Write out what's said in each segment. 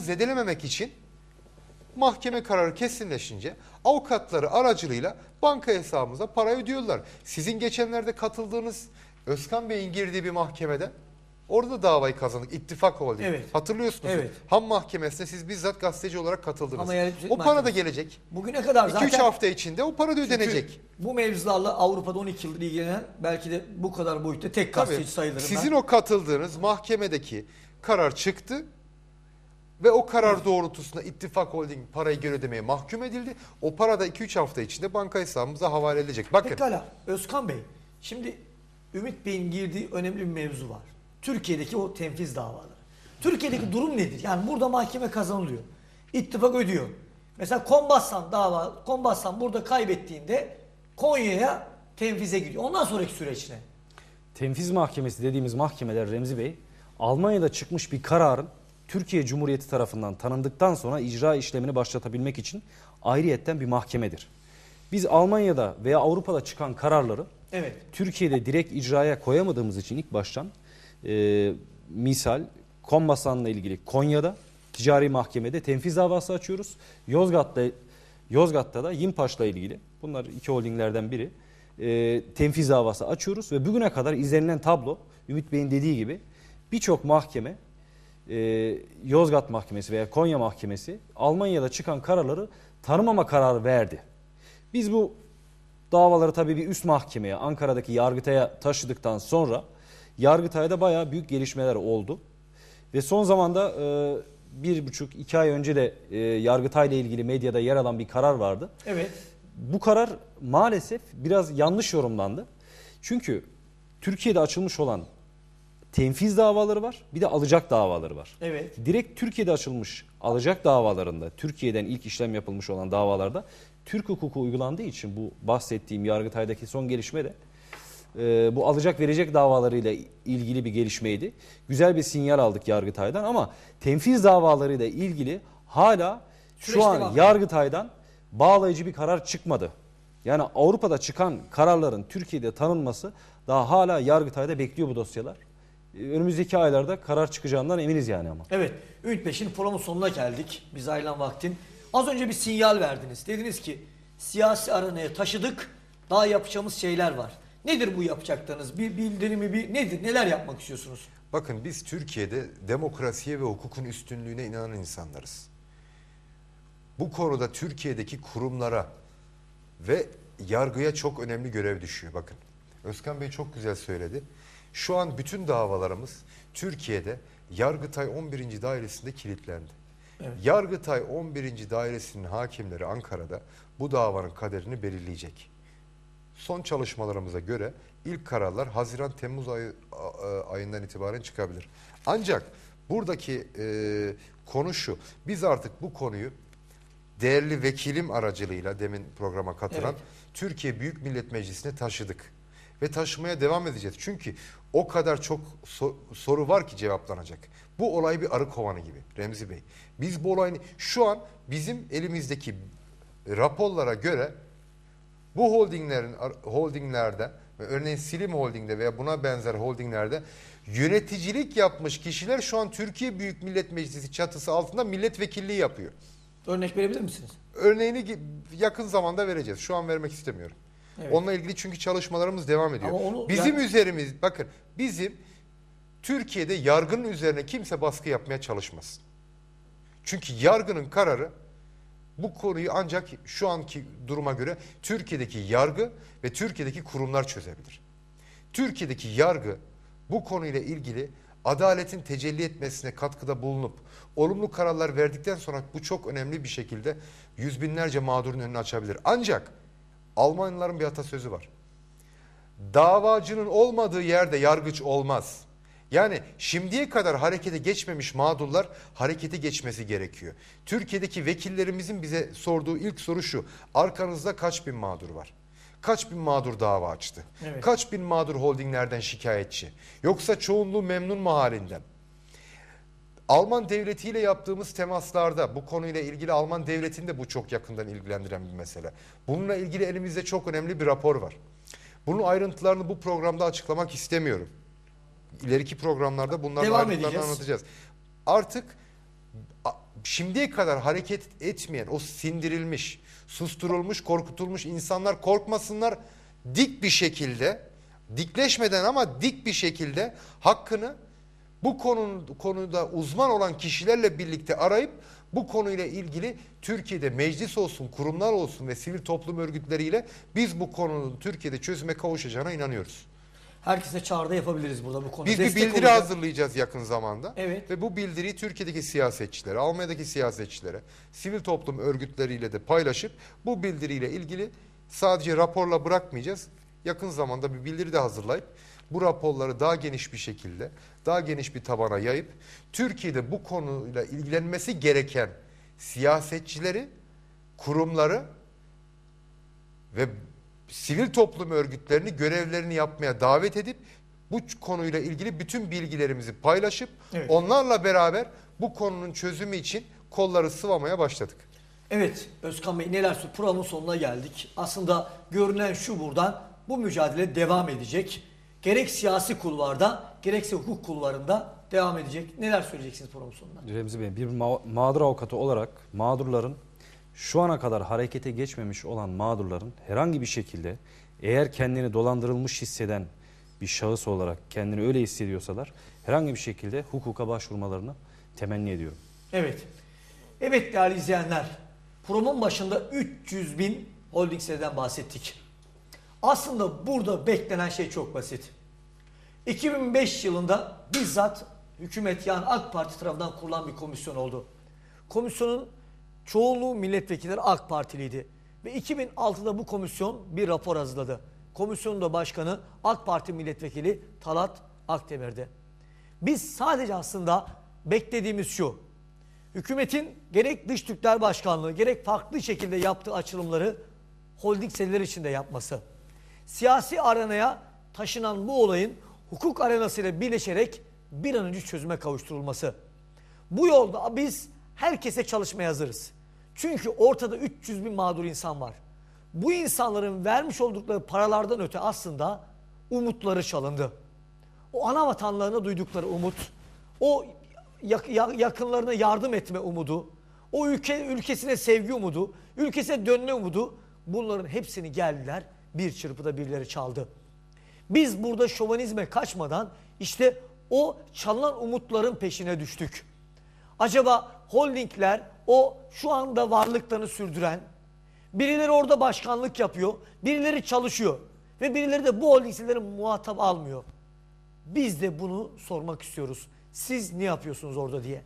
zedelememek için mahkeme kararı kesinleşince avukatları aracılığıyla banka hesabımıza para ödüyorlar. Sizin geçenlerde katıldığınız Özkan Bey'in girdiği bir mahkemede orada da davayı kazandık. İttifak Holding. Evet. Hatırlıyorsunuz. Evet. Ham mahkemesine siz bizzat gazeteci olarak katıldınız. Ama yani- o para da gelecek. Bugüne kadar 2-3 zaten hafta içinde o para da ödenecek. Bu mevzularla Avrupa'da 12 yıldır ilgilenen belki de bu kadar boyutta tek gazeteci Tabii. sayılırım Sizin ben. o katıldığınız mahkemedeki karar çıktı ve o karar doğrultusunda İttifak Holding parayı geri ödemeye mahkum edildi. O para da 2-3 hafta içinde banka hesabımıza havale edilecek. Bakın Pekala Özkan Bey şimdi Ümit Bey'in girdiği önemli bir mevzu var. Türkiye'deki o tenfiz davaları. Türkiye'deki durum nedir? Yani burada mahkeme kazanılıyor. İttifak ödüyor. Mesela Kombassan dava, Kombassan burada kaybettiğinde Konya'ya tenfize gidiyor. Ondan sonraki süreç ne? Tenfiz mahkemesi dediğimiz mahkemeler Remzi Bey, Almanya'da çıkmış bir kararın Türkiye Cumhuriyeti tarafından tanındıktan sonra icra işlemini başlatabilmek için ayrıyetten bir mahkemedir. Biz Almanya'da veya Avrupa'da çıkan kararları Evet. Türkiye'de direkt icraya koyamadığımız için ilk baştan e, misal Kombasan'la ilgili Konya'da ticari mahkemede tenfiz davası açıyoruz. Yozgat'ta Yozgat'ta da Yimpaş'la ilgili bunlar iki holdinglerden biri e, tenfiz davası açıyoruz ve bugüne kadar izlenilen tablo Ümit Bey'in dediği gibi birçok mahkeme e, Yozgat Mahkemesi veya Konya Mahkemesi Almanya'da çıkan kararları tanımama kararı verdi. Biz bu davaları tabii bir üst mahkemeye Ankara'daki Yargıtay'a taşıdıktan sonra Yargıtay'da bayağı büyük gelişmeler oldu. Ve son zamanda e, bir buçuk iki ay önce de e, Yargıtay'la ilgili medyada yer alan bir karar vardı. Evet. Bu karar maalesef biraz yanlış yorumlandı. Çünkü Türkiye'de açılmış olan tenfiz davaları var bir de alacak davaları var. Evet. Direkt Türkiye'de açılmış alacak davalarında, Türkiye'den ilk işlem yapılmış olan davalarda Türk hukuku uygulandığı için bu bahsettiğim Yargıtay'daki son gelişme de e, bu alacak verecek davalarıyla ilgili bir gelişmeydi. Güzel bir sinyal aldık Yargıtay'dan ama tenfiz davalarıyla ilgili hala Süreç şu an devam. Yargıtay'dan bağlayıcı bir karar çıkmadı. Yani Avrupa'da çıkan kararların Türkiye'de tanınması daha hala Yargıtay'da bekliyor bu dosyalar. Önümüzdeki aylarda karar çıkacağından eminiz yani ama. Evet. Ümit Bey şimdi programın sonuna geldik. Biz ayrılan vaktin. Az önce bir sinyal verdiniz. Dediniz ki siyasi aranaya taşıdık. Daha yapacağımız şeyler var. Nedir bu yapacaklarınız? Bir bildirimi bir nedir? Neler yapmak istiyorsunuz? Bakın biz Türkiye'de demokrasiye ve hukukun üstünlüğüne inanan insanlarız. Bu konuda Türkiye'deki kurumlara ve yargıya çok önemli görev düşüyor. Bakın Özkan Bey çok güzel söyledi. Şu an bütün davalarımız Türkiye'de Yargıtay 11. dairesinde kilitlendi. Evet. Yargıtay 11. dairesinin hakimleri Ankara'da bu davanın kaderini belirleyecek. Son çalışmalarımıza göre ilk kararlar Haziran-Temmuz ayı, ayından itibaren çıkabilir. Ancak buradaki e, konu şu, biz artık bu konuyu değerli vekilim aracılığıyla demin programa katılan Evet. Türkiye Büyük Millet Meclisi'ne taşıdık. Ve taşımaya devam edeceğiz. Çünkü o kadar çok so- soru var ki cevaplanacak. Bu olay bir arı kovanı gibi Remzi Bey. Biz bu olayın şu an bizim elimizdeki raporlara göre bu holdinglerin holdinglerde ve örneğin Silim Holding'de veya buna benzer holdinglerde yöneticilik yapmış kişiler şu an Türkiye Büyük Millet Meclisi çatısı altında milletvekilliği yapıyor. Örnek verebilir misiniz? Örneğini yakın zamanda vereceğiz. Şu an vermek istemiyorum. Evet. Onunla ilgili çünkü çalışmalarımız devam ediyor. Ama onu- bizim yani- üzerimiz bakın bizim Türkiye'de yargının üzerine kimse baskı yapmaya çalışmasın. Çünkü yargının kararı bu konuyu ancak şu anki duruma göre Türkiye'deki yargı ve Türkiye'deki kurumlar çözebilir. Türkiye'deki yargı bu konuyla ilgili adaletin tecelli etmesine katkıda bulunup olumlu kararlar verdikten sonra bu çok önemli bir şekilde yüz binlerce mağdurun önünü açabilir. Ancak Almanların bir atasözü var. Davacının olmadığı yerde yargıç olmaz. Yani şimdiye kadar harekete geçmemiş mağdurlar harekete geçmesi gerekiyor. Türkiye'deki vekillerimizin bize sorduğu ilk soru şu. Arkanızda kaç bin mağdur var? Kaç bin mağdur dava açtı? Evet. Kaç bin mağdur holdinglerden şikayetçi? Yoksa çoğunluğu memnun mu halinden? Alman devletiyle yaptığımız temaslarda bu konuyla ilgili Alman devletini de bu çok yakından ilgilendiren bir mesele. Bununla ilgili elimizde çok önemli bir rapor var. Bunun ayrıntılarını bu programda açıklamak istemiyorum. İleriki programlarda bunların Devam ayrıntılarını edeceğiz. anlatacağız. Artık şimdiye kadar hareket etmeyen o sindirilmiş, susturulmuş, korkutulmuş insanlar korkmasınlar. Dik bir şekilde, dikleşmeden ama dik bir şekilde hakkını bu konunun konuda uzman olan kişilerle birlikte arayıp bu konuyla ilgili Türkiye'de meclis olsun, kurumlar olsun ve sivil toplum örgütleriyle biz bu konunun Türkiye'de çözüme kavuşacağına inanıyoruz. Herkese çağrıda yapabiliriz burada bu konuda. Biz bir Destek bildiri olacağız. hazırlayacağız yakın zamanda. Evet. Ve bu bildiriyi Türkiye'deki siyasetçilere, Almanya'daki siyasetçilere, sivil toplum örgütleriyle de paylaşıp bu bildiriyle ilgili sadece raporla bırakmayacağız. Yakın zamanda bir bildiri de hazırlayıp bu raporları daha geniş bir şekilde, daha geniş bir tabana yayıp Türkiye'de bu konuyla ilgilenmesi gereken siyasetçileri, kurumları ve sivil toplum örgütlerini görevlerini yapmaya davet edip bu konuyla ilgili bütün bilgilerimizi paylaşıp Evet. onlarla beraber bu konunun çözümü için kolları sıvamaya başladık. Evet Özkan Bey neler? Programın sonuna geldik. Aslında görünen şu buradan bu mücadele devam edecek. Gerek siyasi kulvarda gerekse hukuk kulvarında devam edecek. Neler söyleyeceksiniz programın sonunda? Remzi Bey bir ma- mağdur avukatı olarak mağdurların şu ana kadar harekete geçmemiş olan mağdurların herhangi bir şekilde eğer kendini dolandırılmış hisseden bir şahıs olarak kendini öyle hissediyorsalar herhangi bir şekilde hukuka başvurmalarını temenni ediyorum. Evet. Evet değerli izleyenler. Programın başında 300 bin holding bahsettik. Aslında burada beklenen şey çok basit. 2005 yılında bizzat hükümet yani AK Parti tarafından kurulan bir komisyon oldu. Komisyonun çoğunluğu milletvekilleri AK Partiliydi. Ve 2006'da bu komisyon bir rapor hazırladı. Komisyonun da başkanı AK Parti milletvekili Talat Akdemir'di. Biz sadece aslında beklediğimiz şu. Hükümetin gerek dış Türkler Başkanlığı gerek farklı şekilde yaptığı açılımları holding seneleri içinde yapması. Siyasi arenaya taşınan bu olayın hukuk arenasıyla birleşerek bir an önce çözüme kavuşturulması. Bu yolda biz herkese çalışmaya hazırız. Çünkü ortada 300 bin mağdur insan var. Bu insanların vermiş oldukları paralardan öte aslında umutları çalındı. O ana vatanlarına duydukları umut, o yak- ya- yakınlarına yardım etme umudu, o ülke ülkesine sevgi umudu, ülkesine dönme umudu bunların hepsini geldiler bir çırpıda birileri çaldı. Biz burada şovanizme kaçmadan işte o çalınan umutların peşine düştük. Acaba holdingler o şu anda varlıklarını sürdüren, birileri orada başkanlık yapıyor, birileri çalışıyor ve birileri de bu holdingleri muhatap almıyor. Biz de bunu sormak istiyoruz. Siz ne yapıyorsunuz orada diye.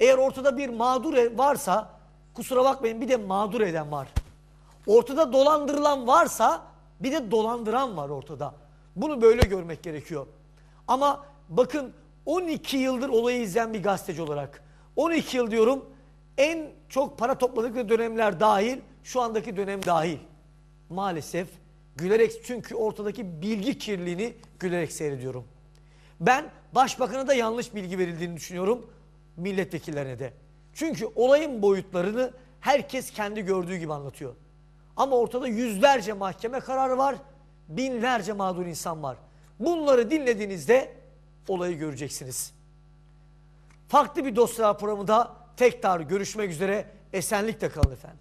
Eğer ortada bir mağdur e- varsa kusura bakmayın bir de mağdur eden var. Ortada dolandırılan varsa bir de dolandıran var ortada. Bunu böyle görmek gerekiyor. Ama bakın 12 yıldır olayı izleyen bir gazeteci olarak 12 yıl diyorum en çok para topladıkları dönemler dahil şu andaki dönem dahil. Maalesef gülerek çünkü ortadaki bilgi kirliliğini gülerek seyrediyorum. Ben başbakana da yanlış bilgi verildiğini düşünüyorum. Milletvekillerine de. Çünkü olayın boyutlarını herkes kendi gördüğü gibi anlatıyor. Ama ortada yüzlerce mahkeme kararı var. Binlerce mağdur insan var. Bunları dinlediğinizde olayı göreceksiniz. Farklı bir dosya programında tekrar görüşmek üzere. Esenlikle kalın efendim.